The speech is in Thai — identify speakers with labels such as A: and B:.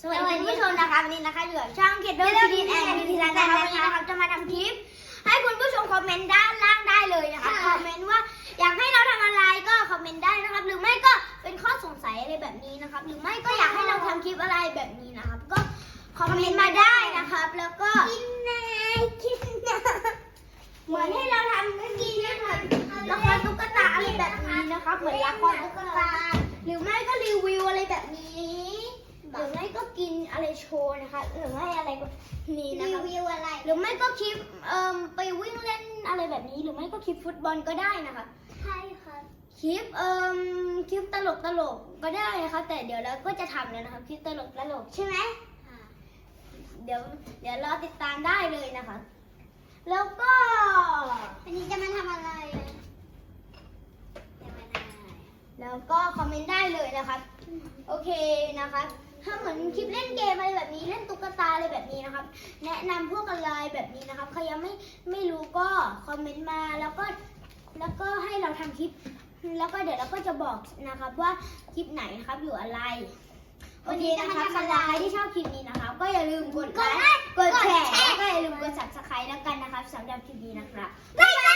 A: สวัสดีคุณผู้ชมนะคะวันนี้นะคะอยู่กับช่องเกดโดนทีดีแอนด์ทีรันนะคะวันนี้นะคะจะมาทำคลิป ให้คุณผู้ชมคอมเมนต์ด้านล่างได้เลยนะคะคอมเมนต์ว่าอยากให้เราทำอะไรก็คอมเมนต์ได้นะครับ หรือไม่ก็เป็นข้อสงสัยอะไรแบบนี้นะครับ หรือไม่ก็อยากให้เราทำคลิปอะไรแบบนี้นะครับ ก็คอมเมนต์มาได้นะครับ แล้วก็กินนายกินนะเหมือนให้เราทำเมื่อกี้เนี่ยเหมือนละครตุ๊กตาอะไรแบบนี้นะครับเหมือนละครตุ๊กตาหรือไม่ก็รีวิวอะไรแบบนี้ หรือไม่ก็กินอะไรโชว์นะคะ หรือไม่อะไรแบบนี้นะคะ
B: รีวิวอะไร
A: หรือไม่ก็คลิปเอ่มไปวิ่งเล่นอะไรแบบนี้ หรือไม่ก็คลิปฟุตบอลก็ได้นะคะ
B: ใช่ครับ
A: คลิปเอ่มคลิปตลกตลกก็ได้นะคะ แต่เดี๋ยวเราก็จะทำแล้วนะคะคลิปตลกตลกใช่ไหม เดี๋ยวเดี๋ยวรอติดตามได้เลยนะคะ แล้วก็
B: วันนี้จะมาทำอะไรจะมาทำอะไร
A: แล้วก็คอมเมนต์ได้เลยนะคะ โอเคนะคะ ถ้าเหมือนคลิปเล่นเกมอะไรแบบนี้เล่นตุ๊กตาอะไรแบบนี้นะครับ แนะนำพวกอะไรแบบนี้นะครับใครยังไม่ไม่รู้ก็คอมเมนต์มาแล้วก็แล้วก็ให้เราทำคลิป แล้วก็เดี๋ยวเราก็จะบอกนะครับว่าคลิปไหนนะครับอยู่อะไร วันนี้นะครับสำหรับใครที่ชอบคลิปนี้นะครับ ก็อย่าลืมกดไลค์กดแชร์แล้วก็อย่าลืมกด subscribe แล้วกันนะครับสำหรับคลิปนี้นะครับ
B: บ๊ายบาย